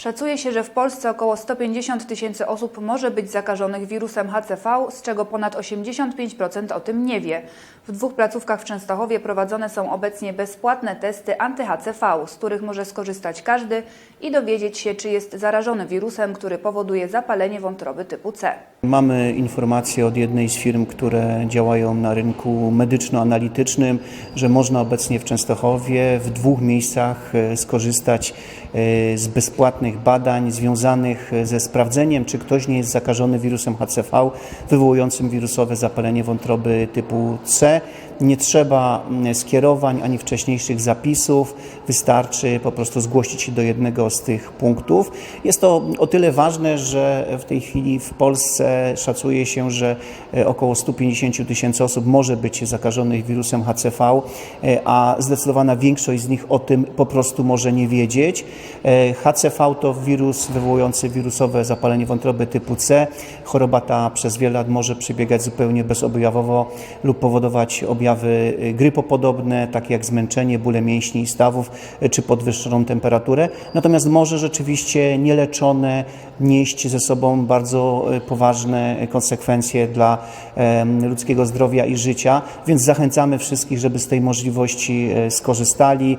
Szacuje się, że w Polsce około 150 tysięcy osób może być zakażonych wirusem HCV, z czego ponad 85% o tym nie wie. W dwóch placówkach w Częstochowie prowadzone są obecnie bezpłatne testy anty-HCV, z których może skorzystać każdy i dowiedzieć się, czy jest zarażony wirusem, który powoduje zapalenie wątroby typu C. Mamy informacje od jednej z firm, które działają na rynku medyczno-analitycznym, że można obecnie w Częstochowie w dwóch miejscach e, skorzystać e, z bezpłatnych badań związanych e, ze sprawdzeniem, czy ktoś nie jest zakażony wirusem HCV wywołującym wirusowe zapalenie wątroby typu C. Nie trzeba mm, skierowań ani wcześniejszych zapisów, wystarczy po prostu zgłosić się do jednego z tych punktów. Jest to o tyle ważne, że w tej chwili w Polsce szacuje się, że e, około 150 tysięcy osób może być zakażonych wirusem HCV, e, a zdecydowana większość z nich o tym po prostu może nie wiedzieć. E, HCV to wirus wywołujący wirusowe zapalenie wątroby typu C. Choroba ta przez wiele lat może przebiegać zupełnie bezobjawowo lub powodować objawy y, grypopodobne, takie jak zmęczenie, bóle mięśni i stawów y, czy podwyższoną temperaturę. Natomiast może rzeczywiście nieleczone nieść ze sobą bardzo y, poważne konsekwencje dla ludzkiego zdrowia i życia, więc zachęcamy wszystkich, żeby z tej możliwości skorzystali.